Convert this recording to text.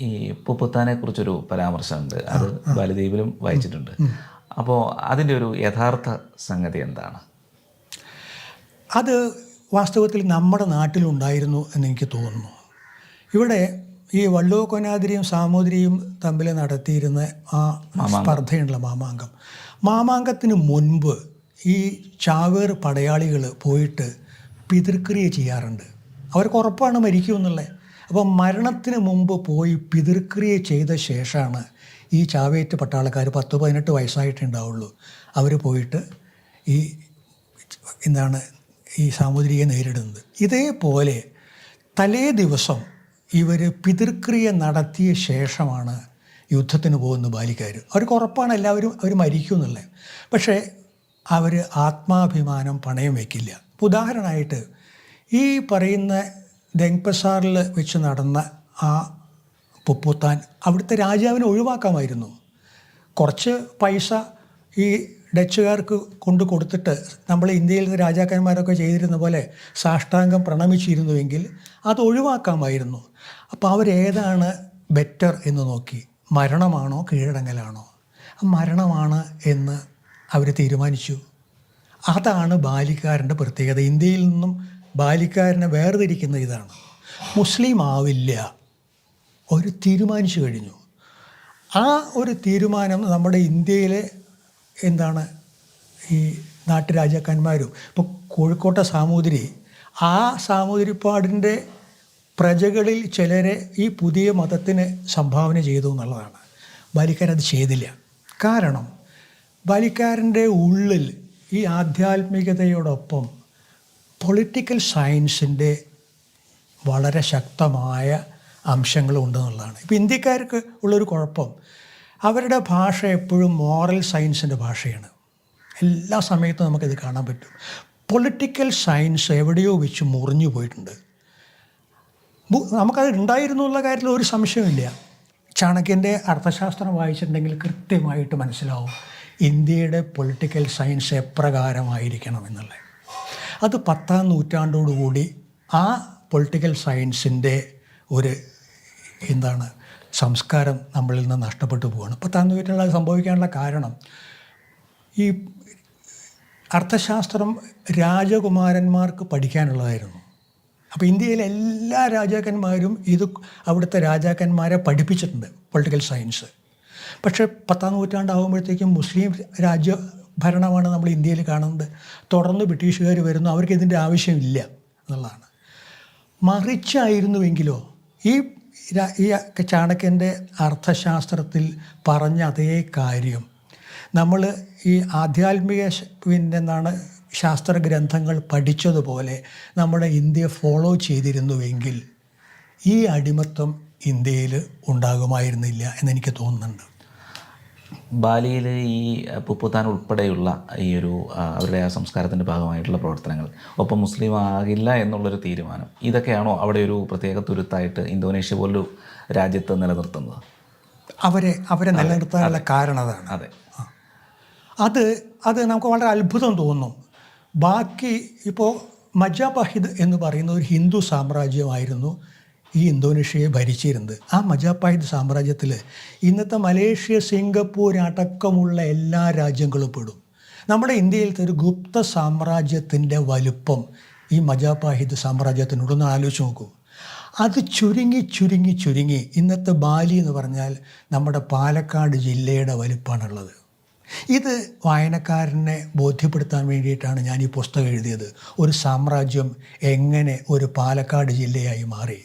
ഈ പുപ്പുത്താനെ കുറിച്ചൊരു പരാമർശമുണ്ട്. അത് ബാലദ്വീപിലും വായിച്ചിട്ടുണ്ട്. അപ്പോൾ അതിന്റെ ഒരു യഥാർത്ഥ സംഗതി എന്താണ്? അത് വാസ്തവത്തിൽ നമ്മുടെ നാട്ടിലുണ്ടായിരുന്നു എന്നെനിക്ക് തോന്നുന്നു. ഇവിടെ ഈ വള്ളോ കൊനാതിരിയും സാമൂതിരിയും തമ്മിൽ നടത്തിയിരുന്ന ആ സ്പർദ്ധയുള്ള മാമാങ്കം. മാമാങ്കത്തിന് മുൻപ് ഈ ചാവേർ പടയാളികൾ പോയിട്ട് പിതൃക്രിയ ചെയ്യാറുണ്ട്. അവർക്ക് ഉറപ്പാണ് മരിക്കുമെന്നുള്ളത്. അപ്പം മരണത്തിന് മുമ്പ് പോയി പിതൃക്രിയ ചെയ്ത ശേഷമാണ് ഈ ചാവേറ്റ് പട്ടാളക്കാർ പത്ത് പതിനെട്ട് വയസ്സായിട്ടുണ്ടാവുള്ളൂ അവർ പോയിട്ട് ഈ എന്താണ് ഈ സാമൂതിരിയെ നേരിടുന്നത്. ഇതേപോലെ തലേ ദിവസം ഇവർ പിതൃക്രിയ നടത്തിയ ശേഷമാണ് യുദ്ധത്തിന് പോകുന്ന ബാലിക്കാർ അവർക്ക് ഉറപ്പാണ് എല്ലാവരും അവർ മരിക്കും എന്നുള്ളത്. പക്ഷേ അവർ ആത്മാഭിമാനം പണയം വയ്ക്കില്ല ഉദാഹരണമായിട്ട് ഈ പറയുന്ന ദെങ്പസാറിൽ വെച്ച് നടന്ന ആ പുപ്പുത്താൻ അവിടുത്തെ രാജാവിനെ ഒഴിവാക്കാമായിരുന്നു. കുറച്ച് പൈസ ഈ ഡച്ചുകാർക്ക് കൊണ്ട് കൊടുത്തിട്ട് നമ്മൾ ഇന്ത്യയിലെ രാജാക്കന്മാരൊക്കെ ചെയ്തിരുന്ന പോലെ സാഷ്ടാംഗം പ്രണമിച്ചിരുന്നുവെങ്കിൽ അത് ഒഴിവാക്കാമായിരുന്നു. അപ്പോൾ അവരേതാണ് ബെറ്റർ എന്ന് നോക്കി. മരണമാണോ കീഴടങ്ങലാണോ? മരണമാണ് എന്ന് അവർ തീരുമാനിച്ചു. അതാണ് ബാലിക്കാരന്റെ പ്രത്യേകത. ഇന്ത്യയിൽ നിന്നും ബാലിക്കാരനെ വേർതിരിക്കുന്ന ഇതാണ്. മുസ്ലിം ആവില്ല ഒരു തീരുമാനിച്ചു കഴിഞ്ഞു. ആ ഒരു തീരുമാനം നമ്മുടെ ഇന്ത്യയിലെ എന്താണ് ഈ നാട്ടുരാജാക്കന്മാരും ഇപ്പോൾ കോഴിക്കോട്ടെ സാമൂതിരി ആ സാമൂതിരിപ്പാടിന്റെ പ്രജകളിൽ ചിലരെ ഈ പുതിയ മതത്തിന് സംഭാവന ചെയ്തു എന്നുള്ളതാണ്. ബാലിക്കാരത് ചെയ്തില്ല. കാരണം ബാലിക്കാരന്റെ ഉള്ളിൽ ഈ ആധ്യാത്മികതയോടൊപ്പം പൊളിറ്റിക്കൽ സയൻസിന്റെ വളരെ ശക്തമായ അംശങ്ങളും ഉണ്ടെന്നുള്ളതാണ്. ഇപ്പോൾ ഇന്ത്യക്കാർക്ക് ഉള്ളൊരു കുഴപ്പം അവരുടെ ഭാഷ എപ്പോഴും മോറൽ സയൻസിന്റെ ഭാഷയാണ്. എല്ലാ സമയത്തും നമുക്കിത് കാണാൻ പറ്റും. പൊളിറ്റിക്കൽ സയൻസ് എവിടെയോ വെച്ച് മുറിഞ്ഞു പോയിട്ടുണ്ട്. നമുക്കത് ഉണ്ടായിരുന്നു എന്നുള്ള കാര്യത്തിൽ ഒരു സംശയമില്ല ചാണക്യന്റെ അർത്ഥശാസ്ത്രം വായിച്ചിട്ടുണ്ടെങ്കിൽ കൃത്യമായിട്ട് മനസ്സിലാവും ഇന്ത്യയുടെ പൊളിറ്റിക്കൽ സയൻസ് എപ്രകാരമായിരിക്കണം എന്നുള്ളത്. അത് പത്താം നൂറ്റാണ്ടോടുകൂടി ആ പൊളിറ്റിക്കൽ സയൻസിന്റെ ഒരു എന്താണ് സംസ്കാരം നമ്മളിൽ നിന്ന് നഷ്ടപ്പെട്ടു പോവുകയാണ് പത്താം നൂറ്റാണ്ടിൽ സംഭവിക്കാനുള്ള കാരണം ഈ അർത്ഥശാസ്ത്രം രാജകുമാരന്മാർക്ക് പഠിക്കാനുള്ളതായിരുന്നു. അപ്പോൾ ഇന്ത്യയിലെ എല്ലാ രാജാക്കന്മാരും ഇത് അവിടുത്തെ രാജാക്കന്മാരെ പഠിപ്പിച്ചിട്ടുണ്ട് പൊളിറ്റിക്കൽ സയൻസ് പക്ഷേ പത്താം നൂറ്റാണ്ടാകുമ്പോഴത്തേക്കും മുസ്ലിം രാജ്യ ഭരണമാണ് നമ്മൾ ഇന്ത്യയിൽ കാണുന്നത്. തുടർന്ന് ബ്രിട്ടീഷുകാർ വരുന്നു. അവർക്ക് ഇതിന്റെ ആവശ്യമില്ല എന്നുള്ളതാണ്. മറിച്ചായിരുന്നുവെങ്കിലോ ഈ ഈ ചാണക്യന്റെ അർത്ഥശാസ്ത്രത്തിൽ പറഞ്ഞ അതേ കാര്യം. നമ്മൾ ഈ ആധ്യാത്മിക പിന്നെന്താണ് ശാസ്ത്രഗ്രന്ഥങ്ങൾ ശാസ്ത്ര ഗ്രന്ഥങ്ങൾ പഠിച്ചതുപോലെ നമ്മുടെ ഇന്ത്യ ഫോളോ ചെയ്തിരുന്നുവെങ്കിൽ ഈ അടിമത്വം ഇന്ത്യയിൽ ഉണ്ടാകുമായിരുന്നില്ല എന്നെനിക്ക് തോന്നുന്നുണ്ട്. ബാലിയിൽ ഈ പുപ്പുത്താൻ ഉൾപ്പെടെയുള്ള ഈ ഒരു അവരുടെ ആ സംസ്കാരത്തിന്റെ ഭാഗമായിട്ടുള്ള പ്രവർത്തനങ്ങൾ. ഒപ്പം മുസ്ലിം ആകില്ല എന്നുള്ളൊരു തീരുമാനം. ഇതൊക്കെയാണോ അവിടെ ഒരു പ്രത്യേക തുരുത്തായിട്ട് ഇന്തോനേഷ്യ പോലൊരു രാജ്യത്ത് നിലനിർത്തുന്നത്? അവരെ അവരെ നിലനിർത്താനുള്ള കാരണം അതാണ്. അതെ. അത് അത് നമുക്ക് വളരെ അത്ഭുതം തോന്നും. ബാക്കി ഇപ്പോൾ മജാബഹിദ് എന്ന് പറയുന്ന ഒരു ഹിന്ദു സാമ്രാജ്യമായിരുന്നു. ഈ ഇന്തോനേഷ്യയെ ഭരിച്ചിരുന്നത്. ആ മജാപ്പാഹിദ് സാമ്രാജ്യത്തിൽ ഇന്നത്തെ മലേഷ്യ സിംഗപ്പൂർ അടക്കമുള്ള എല്ലാ രാജ്യങ്ങളും പെടും. നമ്മുടെ ഇന്ത്യയിലത്തെ ഒരു ഗുപ്ത സാമ്രാജ്യത്തിന്റെ വലുപ്പം ഈ മജാപ്പാഹിദ് സാമ്രാജ്യത്തിനോടൊന്ന് ആലോചിച്ച് നോക്കൂ. അത് ചുരുങ്ങി ചുരുങ്ങി ചുരുങ്ങി ഇന്നത്തെ ബാലി എന്ന് പറഞ്ഞാൽ നമ്മുടെ പാലക്കാട് ജില്ലയുടെ വലുപ്പമാണുള്ളത്. ഇത് വായനക്കാരനെ ബോധ്യപ്പെടുത്താൻ വേണ്ടിയിട്ടാണ് ഞാൻ ഈ പുസ്തകം എഴുതിയത്. ഒരു സാമ്രാജ്യം എങ്ങനെ ഒരു പാലക്കാട് ജില്ലയായി മാറി?